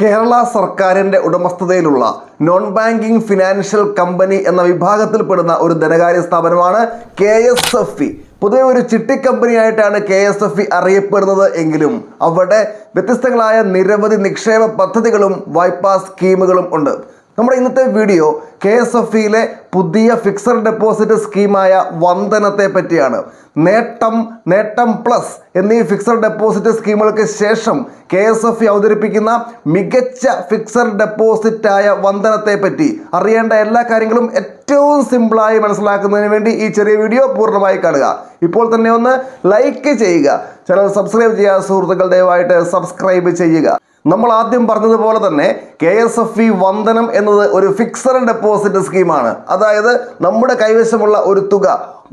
കേരള സർക്കാരിന്റെ ഉടമസ്ഥതയിലുള്ള non banking financial company എന്ന വിഭാഗത്തിൽപ്പെടുന്ന ഒരു ധനകാര്യ സ്ഥാപനമാണ് കെ എസ് എഫ് ഇ. പൊതുവെ ഒരു ചിട്ടി കമ്പനിയായിട്ടാണ് കെ എസ് എഫ് ഇ അറിയപ്പെടുന്നത് എങ്കിലും അവിടെ വ്യത്യസ്തങ്ങളായ നിരവധി നിക്ഷേപ പദ്ധതികളും വായ്പാ സ്കീമുകളും ഉണ്ട്. നമ്മുടെ ഇന്നത്തെ വീഡിയോ കെ എസ് എഫ് ഇയിലെ പുതിയ ഫിക്സഡ് ഡെപ്പോസിറ്റ് സ്കീമായ വന്ദനത്തെ പറ്റിയാണ്. നേട്ടം നേട്ടം പ്ലസ് എന്നീ ഫിക്സഡ് ഡെപ്പോസിറ്റ് സ്കീമുകൾക്ക് ശേഷം കെ എസ് എഫ് ഇ അവതരിപ്പിക്കുന്ന മികച്ച ഫിക്സഡ് ഡെപ്പോസിറ്റായ വന്ദനത്തെ പറ്റി അറിയേണ്ട എല്ലാ കാര്യങ്ങളും ഏറ്റവും സിമ്പിളായി മനസ്സിലാക്കുന്നതിന് വേണ്ടി ഈ ചെറിയ വീഡിയോ പൂർണമായി കാണുക. ഇപ്പോൾ തന്നെ ഒന്ന് ലൈക്ക് ചെയ്യുക. ചാനൽ സബ്സ്ക്രൈബ് ചെയ്യുക സുഹൃത്തുക്കൾ ദയവായിട്ട് സബ്സ്ക്രൈബ് ചെയ്യുക. നമ്മൾ ആദ്യം പറഞ്ഞതുപോലെ തന്നെ കെ എസ് എഫ് ഇ വന്ദനം എന്നത് ഒരു ഫിക്സഡ് ഡെപ്പോസിറ്റ് സ്കീമാണ് അതായത് നമ്മുടെ കൈവശമുള്ള ഒരു തുക.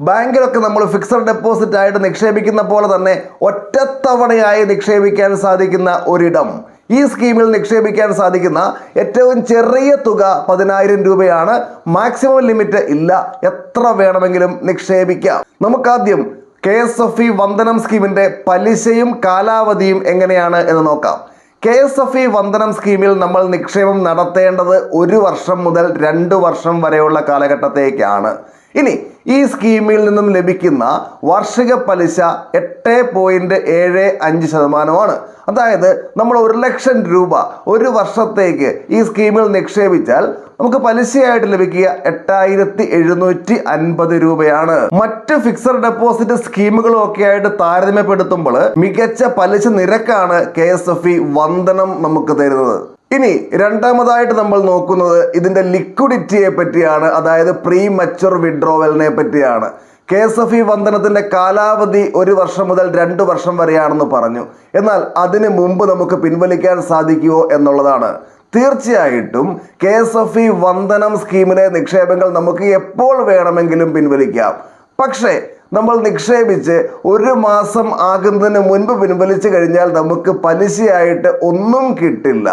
ബാങ്കിലൊക്കെ നമ്മൾ ഫിക്സഡ് ഡെപ്പോസിറ്റ് ആയിട്ട് നിക്ഷേപിക്കുന്ന പോലെ തന്നെ ഒറ്റത്തവണയായി നിക്ഷേപിക്കാൻ സാധിക്കുന്ന ഒരിടം. ഈ സ്കീമിൽ നിക്ഷേപിക്കാൻ സാധിക്കുന്ന ഏറ്റവും ചെറിയ തുക പതിനായിരം രൂപയാണ്. മാക്സിമം ലിമിറ്റ് ഇല്ല. എത്ര വേണമെങ്കിലും നിക്ഷേപിക്കാം. നമുക്കാദ്യം കെ എസ് എഫ് ഇ വന്ദനം സ്കീമിന്റെ പലിശയും കാലാവധിയും എങ്ങനെയാണ് എന്ന് നോക്കാം. K S F E Vandanam സ്കീമിൽ നമ്മൾ നിക്ഷേപം നടത്തേണ്ടത് ഒരു വർഷം മുതൽ രണ്ട് വർഷം വരെയുള്ള കാലഘട്ടത്തേക്കാണ്. ഇനി ഈ സ്കീമിൽ നിന്നും ലഭിക്കുന്ന വാർഷിക പലിശ എട്ട് പോയിന്റ് ഏഴ് അഞ്ച് ശതമാനമാണ്. അതായത് നമ്മൾ ഒരു ലക്ഷം രൂപ ഒരു വർഷത്തേക്ക് ഈ സ്കീമിൽ നിക്ഷേപിച്ചാൽ നമുക്ക് പലിശയായിട്ട് ലഭിക്കുക എട്ടായിരത്തി എഴുന്നൂറ്റി അൻപത് രൂപയാണ്. മറ്റ് ഫിക്സഡ് ഡെപ്പോസിറ്റ് സ്കീമുകളും ഒക്കെ ആയിട്ട് താരതമ്യപ്പെടുത്തുമ്പോൾ മികച്ച പലിശ നിരക്കാണ് കെ എസ് എഫ് ഇ വന്ദനം നമുക്ക് തരുന്നത്. ഇനി രണ്ടാമതായിട്ട് നമ്മൾ നോക്കുന്നത് ഇതിന്റെ ലിക്വിഡിറ്റിയെ പറ്റിയാണ് അതായത് പ്രീ മച്ചുർ വിഡ്രോവലിനെ പറ്റിയാണ്. കെ എസ് എഫ് ഇ വന്ദനത്തിന്റെ കാലാവധി ഒരു വർഷം മുതൽ രണ്ട് വർഷം വരെയാണെന്ന് പറഞ്ഞു. എന്നാൽ അതിന് മുമ്പ് നമുക്ക് പിൻവലിക്കാൻ സാധിക്കുമോ എന്നുള്ളതാണ്. തീർച്ചയായിട്ടും കെ എസ് എഫ് ഇ വന്ദനം സ്കീമിലെ നിക്ഷേപങ്ങൾ നമുക്ക് എപ്പോൾ വേണമെങ്കിലും പിൻവലിക്കാം. പക്ഷേ നമ്മൾ നിക്ഷേപിച്ച് ഒരു മാസം ആകുന്നതിന് മുൻപ് പിൻവലിച്ചു കഴിഞ്ഞാൽ നമുക്ക് പലിശയായിട്ട് ഒന്നും കിട്ടില്ല.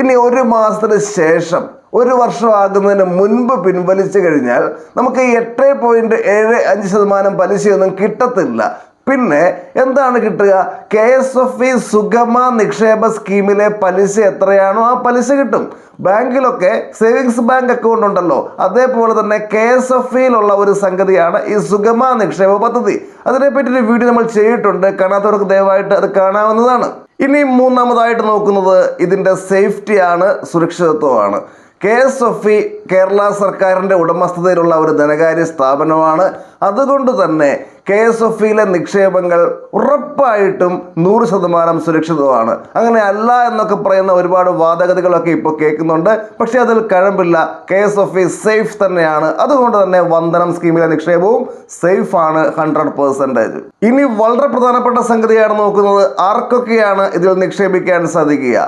ഇനി ഒരു മാസത്തിന് ശേഷം ഒരു വർഷം ആകുന്നതിന് മുൻപ് പിൻവലിച്ചു കഴിഞ്ഞാൽ നമുക്ക് എട്ട് പോയിന്റ് ഏഴ് അഞ്ച് ശതമാനം പലിശയൊന്നും കിട്ടത്തില്ല. പിന്നെ എന്താണ് കിട്ടുക? K S F E Sugama Nikshepa സ്കീമിലെ പലിശ എത്രയാണോ ആ പലിശ കിട്ടും. ബാങ്കിലൊക്കെ സേവിങ്സ് ബാങ്ക് അക്കൗണ്ട് ഉണ്ടല്ലോ. അതേപോലെ തന്നെ കെ എസ് എഫ് ഇയിലുള്ള ഒരു സംഗതിയാണ് ഈ സുഗമ നിക്ഷേപ പദ്ധതി. അതിനെപ്പറ്റി ഒരു വീഡിയോ നമ്മൾ ചെയ്തിട്ടുണ്ട്. കാണാത്തവർക്ക് ദയവായിട്ട് അത് കാണാവുന്നതാണ്. ഇനി മൂന്നാമതായിട്ട് നോക്കുന്നത് ഇതിന്റെ സേഫ്റ്റിയാണ് സുരക്ഷിതത്വമാണ്. K S F E Kerala സർക്കാരിന്റെ ഉടമസ്ഥതയിലുള്ള ഒരു ധനകാര്യ സ്ഥാപനമാണ്. അതുകൊണ്ട് തന്നെ കെ എസ് എഫ് ഇയിലെ നിക്ഷേപങ്ങൾ ഉറപ്പായിട്ടും നൂറ് ശതമാനം സുരക്ഷിതമാണ് അങ്ങനെ അല്ല എന്നൊക്കെ പറയുന്ന ഒരുപാട് വാദഗതികളൊക്കെ ഇപ്പോൾ കേൾക്കുന്നുണ്ട്. പക്ഷേ അതിൽ കഴമ്പില്ല. K S F E safe തന്നെയാണ്. അതുകൊണ്ട് തന്നെ വന്ദനം സ്കീമിലെ നിക്ഷേപവും സേഫ് ആണ് ഹൺഡ്രഡ് പെർസെന്റേജ് ഇനി വളരെ പ്രധാനപ്പെട്ട സംഗതിയാണ് നോക്കുന്നത്. ആർക്കൊക്കെയാണ് ഇതിൽ നിക്ഷേപിക്കാൻ സാധിക്കുക?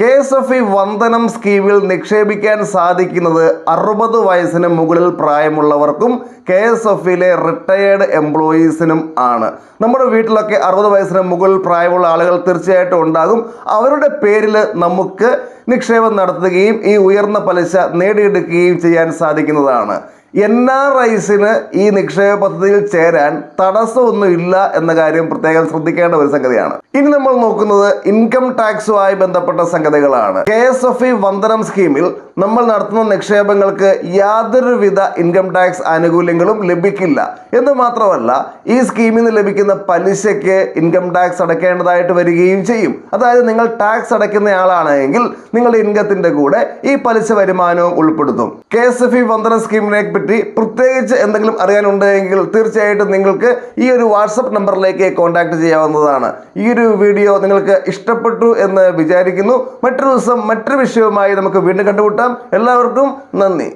K S F E Vandanam സ്കീമിൽ നിക്ഷേപിക്കാൻ സാധിക്കുന്നത് അറുപത് വയസ്സിന് മുകളിൽ പ്രായമുള്ളവർക്കും കെ എസ് എഫ് ഇയിലെ റിട്ടയേർഡ് എംപ്ലോയീസിനും ആണ്. നമ്മുടെ വീട്ടിലൊക്കെ അറുപത് വയസ്സിന് മുകളിൽ പ്രായമുള്ള ആളുകൾ തീർച്ചയായിട്ടും ഉണ്ടാകും. അവരുടെ പേരിൽ നമുക്ക് നിക്ഷേപം നടത്തുകയും ഈ ഉയർന്ന പലിശ നേടിയെടുക്കുകയും ചെയ്യാൻ സാധിക്കുന്നതാണ്. എൻ ആർ ഐസിന് ഈ നിക്ഷേപ പദ്ധതിയിൽ ചേരാൻ തടസ്സമൊന്നുമില്ല എന്ന കാര്യം പ്രത്യേകം ശ്രദ്ധിക്കേണ്ട ഒരു സംഗതിയാണ്. ഇനി നമ്മൾ നോക്കുന്നത് ഇൻകം ടാക്സുമായി ബന്ധപ്പെട്ട സംഗതികളാണ്. K S F E Vandanam സ്കീമിൽ നമ്മൾ നടത്തുന്ന നിക്ഷേപങ്ങൾക്ക് യാതൊരുവിധ ഇൻകം ടാക്സ് ആനുകൂല്യങ്ങളും ലഭിക്കില്ല. എന്ന് മാത്രമല്ല ഈ സ്കീമിൽ നിന്ന് ലഭിക്കുന്ന പലിശയ്ക്ക് ഇൻകം ടാക്സ് അടയ്ക്കേണ്ടതായിട്ട് വരികയും ചെയ്യും. അതായത് നിങ്ങൾ ടാക്സ് അടയ്ക്കുന്ന ആളാണെങ്കിൽ നിങ്ങളുടെ ഇൻകത്തിന്റെ കൂടെ ഈ പലിശ വരുമാനവും ഉൾപ്പെടുത്തും. കെ എസ് എഫ് ഇ വന്ദനം സ്കീമിനെ പറ്റി പ്രത്യേകിച്ച് എന്തെങ്കിലും അറിയാനുണ്ടെങ്കിൽ തീർച്ചയായിട്ടും നിങ്ങൾക്ക് ഈ ഒരു വാട്സപ്പ് നമ്പറിലേക്ക് കോൺടാക്ട് ചെയ്യാവുന്നതാണ്. ഈ ഒരു വീഡിയോ നിങ്ങൾക്ക് ഇഷ്ടപ്പെട്ടു എന്ന് വിചാരിക്കുന്നു. മറ്റൊരു ദിവസം മറ്റൊരു വിഷയവുമായി നമുക്ക് വീണ്ടും കണ്ടുമുട്ടാം. എല്ലാവർക്കും നന്ദി.